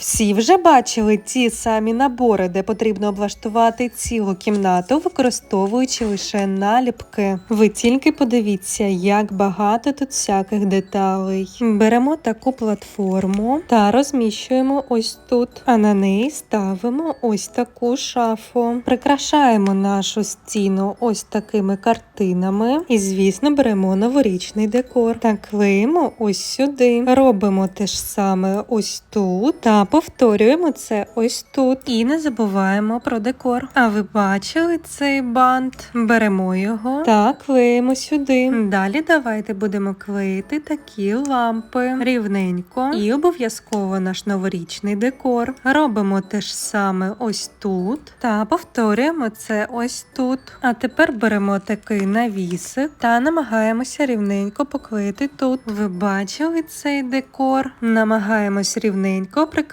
Всі вже бачили ті самі набори, де потрібно облаштувати цілу кімнату, використовуючи лише наліпки. Ви тільки подивіться, як багато тут всяких деталей. Беремо таку платформу та розміщуємо ось тут, а на неї ставимо ось таку шафу. Прикрашаємо нашу стіну ось такими картинами. І, звісно, беремо новорічний декор та клеїмо ось сюди. Робимо те ж саме ось тут повторюємо це ось тут. І не забуваємо про декор. А ви бачили цей бант? Беремо його та клеїмо сюди. Далі давайте будемо клеїти такі лампи рівненько і обов'язково наш новорічний декор. Робимо те ж саме ось тут та повторюємо це ось тут. А тепер беремо такий навісик та намагаємося рівненько поклеїти тут. Ви бачили цей декор? Намагаємось рівненько приклеїти.